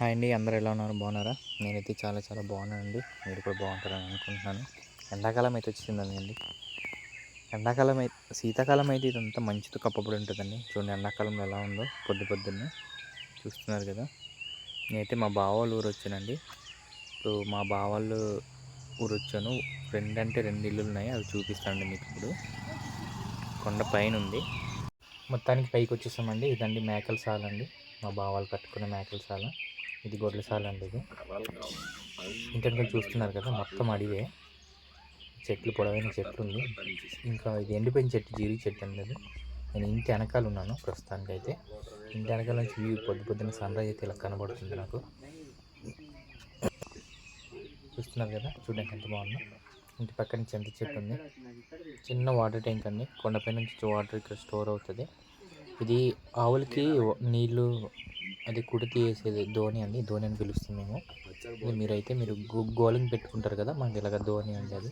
Hi అండి అందరూ ఎలా ఉన్నారు? బాగున్నారా? నేనైతే చాలా చాలా బాగున్నానండి. మీరు కూడా బాగుంటారని అనుకుంటున్నాను. ఎండాకాలం అయితే వచ్చిందండి ఎండాకాలం అయితే శీతాకాలం అయితే ఇదంతా మంచితో కప్పబడి ఉంటుందండి. చూడండి ఎండాకాలంలో ఎలా ఉందో పొద్దు పొద్దున్నే చూస్తున్నారు కదా. నేనైతే మా బావ వాళ్ళ ఊరు వచ్చానండి. ఇప్పుడు మా బావ వాళ్ళు ఊరు వచ్చాను. రెండు అంటే రెండు ఇల్లులు ఉన్నాయి అవి చూపిస్తానండి మీకు ఇప్పుడు. కొండ పైన ఉంది. మొత్తానికి పైకి వచ్చేసామండి. ఇదండి మేకల సాల అండి మా బావాలు కట్టుకునే మేకల సాల. ఇది గొడ్లసాల అండి ఇది. ఇంటర్ చూస్తున్నారు కదా మొత్తం అడివే చెట్లు పొడవైన చెట్లు ఉంది. ఇంకా ఇది ఎండిపోయిన చెట్టు జీరి చెట్టు అండి అది. నేను ఇంటి వెనకాల ఉన్నాను ప్రస్తుతానికి అయితే ఇంటి వెనకాల నుంచి వ్యూ పొద్దు పొద్దున్న సన్ రైజ్ అయితే ఇలా కనబడుతుంది నాకు. చూస్తున్నారు కదా చూడడానికి ఎంత బాగుందో. ఇంటి పక్కన చింత చెట్టు ఉంది. చిన్న వాటర్ ట్యాంక్ అండి. కొండపై నుంచి వాటర్ ఇక్కడ స్టోర్ అవుతుంది. ఇది ఆవులకి నీళ్ళు అది కుడి తీసేది ధోని అండి. ధోని అని పిలుస్తాం మేము. మీరైతే మీరు గోలింగ్ పెట్టుకుంటారు కదా మాకు ఇలాగ ధోని అండి అది.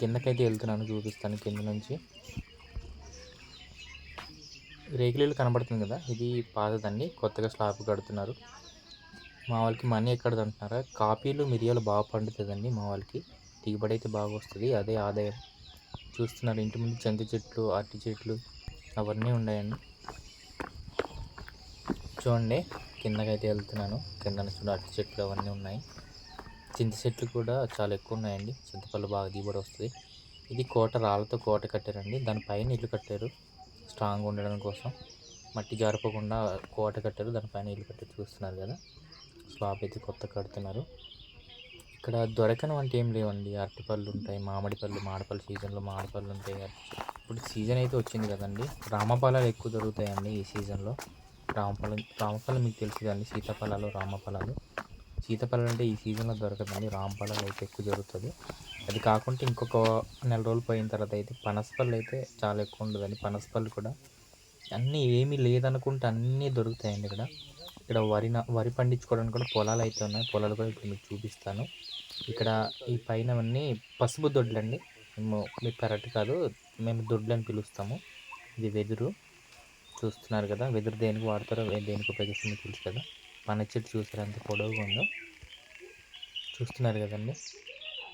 కిందకైతే వెళ్తున్నాను చూపిస్తాను కింద నుంచి. రేకులీలు కనబడుతుంది కదా ఇది పాతదండి కొత్తగా స్లాబ్ కడుతున్నారు. మా వాళ్ళకి మనీ ఎక్కడది అంటున్నారా? కాపీలు మిరియాలు బాగా పండుతుందండి మా వాళ్ళకి. దిగుబడి అయితే బాగా వస్తుంది అదే ఆదాయం. చూస్తున్నారు ఇంటి ముందు చింత చెట్లు అరటి చెట్లు అవన్నీ ఉన్నాయండి. చూడండి. కిందకైతే వెళ్తున్నాను. కింద చూడండి అరటి చెట్లు అవన్నీ ఉన్నాయి. చింత చెట్లు కూడా చాలా ఎక్కువ ఉన్నాయండి. చింతపళ్ళు బాగా దిగుబడి వస్తుంది. ఇది కోట రాళ్ళతో కోట కట్టారండి. దానిపైన ఇల్లు కట్టారు. స్ట్రాంగ్ ఉండడం కోసం. మట్టి జారిపోకుండా కోట కట్టారు. దానిపైన ఇల్లు కట్టి చూస్తున్నారు కదా. స్లాబ్ అయితే కొత్త కడుతున్నారు. ఇక్కడ దొరకని వంటి ఏం లేవండి. అరటిపళ్ళు ఉంటాయి మామిడి పళ్ళు మామిడిపళ్ళు సీజన్లో మామిడిపళ్ళు ఉంటాయి. ఇప్పుడు సీజన్ అయితే వచ్చింది కదండి. రామఫలాలు ఎక్కువ దొరుకుతాయండి ఈ సీజన్లో. రామఫలం రామఫలం మీకు తెలుసు కదండి. సీతాఫలాలు రామఫలాలు. సీతాఫలాలు అంటే ఈ సీజన్లో దొరకదండి. రామఫలాలు అయితే ఎక్కువ జరుగుతుంది. అది కాకుండా ఇంకొక నెల రోజులు పోయిన తర్వాత అయితే పనసపళ్ళు అయితే చాలా ఎక్కువ ఉండదండి. పనసపళ్ళు కూడా అన్నీ ఏమీ లేదనుకుంటే అన్నీ దొరుకుతాయండి ఇక్కడ. ఇక్కడ వరి వరి పండించుకోవడానికి కూడా పొలాలు అయితే ఉన్నాయి. పొలాలు కూడా ఇప్పుడు మీకు చూపిస్తాను. ఇక్కడ ఈ పైన అన్నీ పసుపు దొడ్లు అండి మేము మీకు కరెక్ట్ కాదు మేము దొడ్లు అని పిలుస్తాము. ఇది వెదురు. చూస్తున్నారు కదా వెదురు దేనికి వాడతారో దేనికి ఉపయోగిస్తుందో తెలుసు కదా. పని చెట్టు చూసారు ఎంత పొడవుగా ఉందో. చూస్తున్నారు కదండి.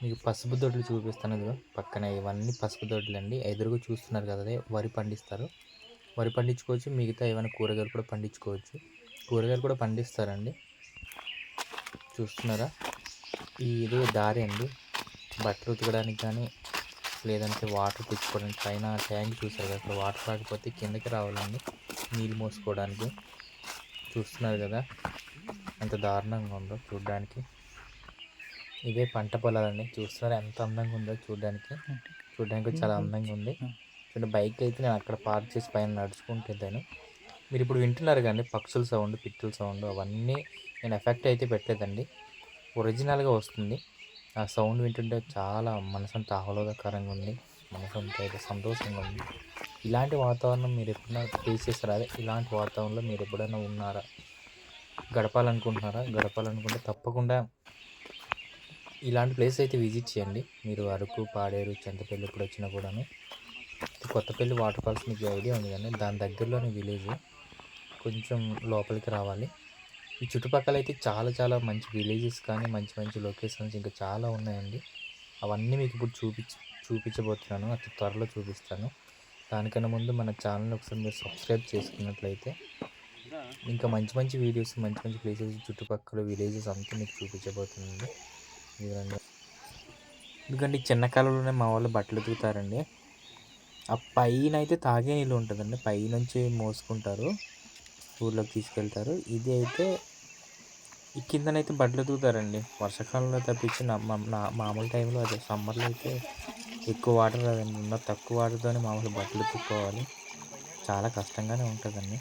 మీకు పసుపు దొడ్లు చూపిస్తాను ఇదిగో. పక్కన ఇవన్నీ పసుపు దొడ్లు అండి. ఎదురుగా చూస్తున్నారు కదా అదే వరి పండిస్తారు. వరి పండించుకోవచ్చు మిగతా ఏమైనా కూరగాయలు కూడా పండించుకోవచ్చు. కూరగాయలు కూడా పండిస్తారండి. చూస్తున్నారా? ఇది దారి అండి. బట్టలు ఉతకడానికి కానీ లేదంటే వాటర్ తెచ్చుకోవడానికి పైన ట్యాంక్ చూసారు కదా అక్కడ వాటర్ రాకపోతే కిందకి రావాలండి నీళ్ళు మోసుకోవడానికి. చూస్తున్నారు కదా ఎంత దారుణంగా ఉందో చూడడానికి. ఇవే పంట పొలాలండి. చూస్తున్నారు ఎంత అందంగా ఉందో చూడడానికి. చూడడానికి చాలా అందంగా ఉంది. చూడండి బైక్ అయితే నేను అక్కడ పార్క్ చేసి పైన నడుచుకుంటుంటాను మీరు ఇప్పుడు వింటున్నారు కానీ పక్షుల సౌండ్ పిట్టుల సౌండ్ అవన్నీ నేను ఎఫెక్ట్ అయితే పెట్టలేదండి. ఒరిజినల్గా వస్తుంది. ఆ సౌండ్ వింటుంటే చాలా మనసంతా ఆహ్లాదకరంగా ఉంది మనసంతా అయితే సంతోషంగా ఉంది ఇలాంటి వాతావరణం మీరు ఎప్పుడైనా ఫేస్ చేస్తారా అదే ఇలాంటి వాతావరణంలో మీరు ఎప్పుడైనా ఉన్నారా? గడపాలనుకుంటున్నారా? గడపాలనుకుంటే తప్పకుండా ఇలాంటి ప్లేస్ అయితే విజిట్ చేయండి. మీరు అరకు పాడేరు చింతపల్లి ఇప్పుడు వచ్చినా కూడాను కొత్తపల్లి వాటర్ ఫాల్స్ మీకు ఐడియా ఉంది కానీ దాని దగ్గరలోని విలేజ్ కొంచెం లోపలికి రావాలి. ఈ చుట్టుపక్కల అయితే చాలా చాలా మంచి విలేజెస్ కానీ మంచి మంచి లొకేషన్స్ ఇంకా చాలా ఉన్నాయండి. అవన్నీ మీకు ఇప్పుడు చూపించి చూపించబోతున్నాను. అతి త్వరలో చూపిస్తాను. దానికన్నా ముందు మన ఛానల్ ఒకసారి మీరు సబ్స్క్రైబ్ చేసుకున్నట్లయితే ఇంకా మంచి మంచి వీడియోస్ మంచి మంచి ప్లేసెస్ చుట్టుపక్కల విలేజెస్ అంతా మీకు చూపించబోతుంది ఎందుకంటే చిన్న కాలంలోనే మా వాళ్ళు బట్టలు ఉతుకుతారండి. ఆ పైన అయితే తాగే నీళ్ళు ఉంటుందండి. పైనుంచి మోసుకుంటారు. ఊర్లోకి తీసుకెళ్తారు. ఇది అయితే ఈ కిందనైతే బట్టలు దూతారండి. వర్షాకాలంలో తప్పించి మామూలు టైంలో అదే సమ్మర్లో అయితే ఎక్కువ వాటర్ రాదండి. ఉన్న తక్కువ వాటర్తోనే మామూలు బట్టలు ఉతుక్కోవాలి చాలా కష్టంగానే ఉంటుందండి.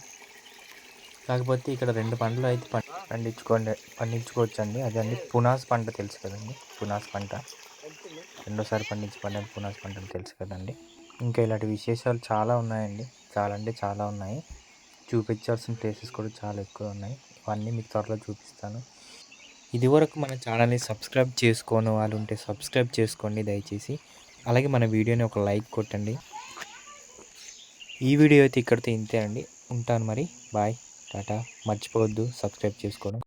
కాకపోతే ఇక్కడ రెండు పంటలు అయితే పండించుకోండి పండించుకోవచ్చండి. అదండి పునాస్ పంట తెలుసు కదండి. పునాస్ పంట. రెండోసారి పండించి పంట పునాస్ పంట తెలుసు కదండి. ఇంకా ఇలాంటి విశేషాలు చాలా ఉన్నాయండి. చాలా అంటే చాలా ఉన్నాయి. చూపించాల్సిన ప్లేసెస్ కూడా చాలా ఎక్కువ ఉన్నాయి. అవన్నీ మీకు త్వరలో చూపిస్తాను. ఇదివరకు మన ఛానల్ని సబ్స్క్రైబ్ చేసుకోని వాళ్ళు ఉంటే సబ్స్క్రైబ్ చేసుకోండి దయచేసి. అలాగే మన వీడియోని ఒక లైక్ కొట్టండి. ఈ వీడియో అయితే ఇక్కడితో ఇంతే అండి. ఉంటాను మరి. బాయ్. టాటా. మర్చిపోవద్దు. సబ్స్క్రైబ్ చేసుకోవడం.